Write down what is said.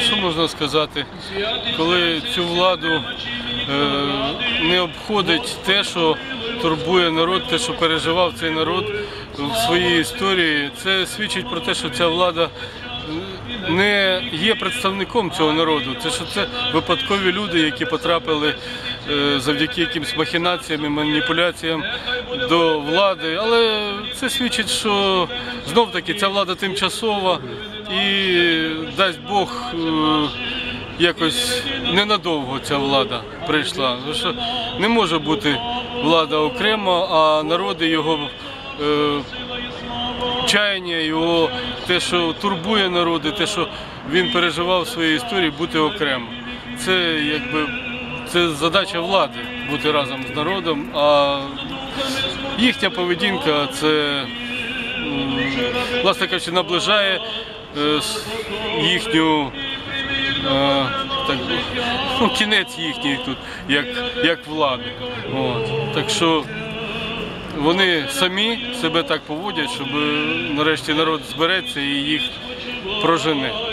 Що можна сказати, коли цю владу е, не обходить те, що турбує народ, те, що переживав цей народ в своїй історії, це свідчить про те, що ця влада не є представником цього народу. Це що це випадкові люди, які потрапили е, завдяки якимсь махінаціям і маніпуляціям до влади. Але це свідчить, що знов таки ця влада тимчасова і дасть Бог. е, якось ненадовго ця влада прийшла. Не може бути влада окремо, а народи його е, чаяння, його те, що турбує народи, те, що він переживав в своїй історії, бути окремо. Це якби це задача влади бути разом з народом. А їхня поведінка це власне кажучи, наближає їхню е, так, ну, кінець їхній тут, як, як влади. От. Так що вони самі себе так поводять, щоб е, нарешті народ збереться і їх прожене.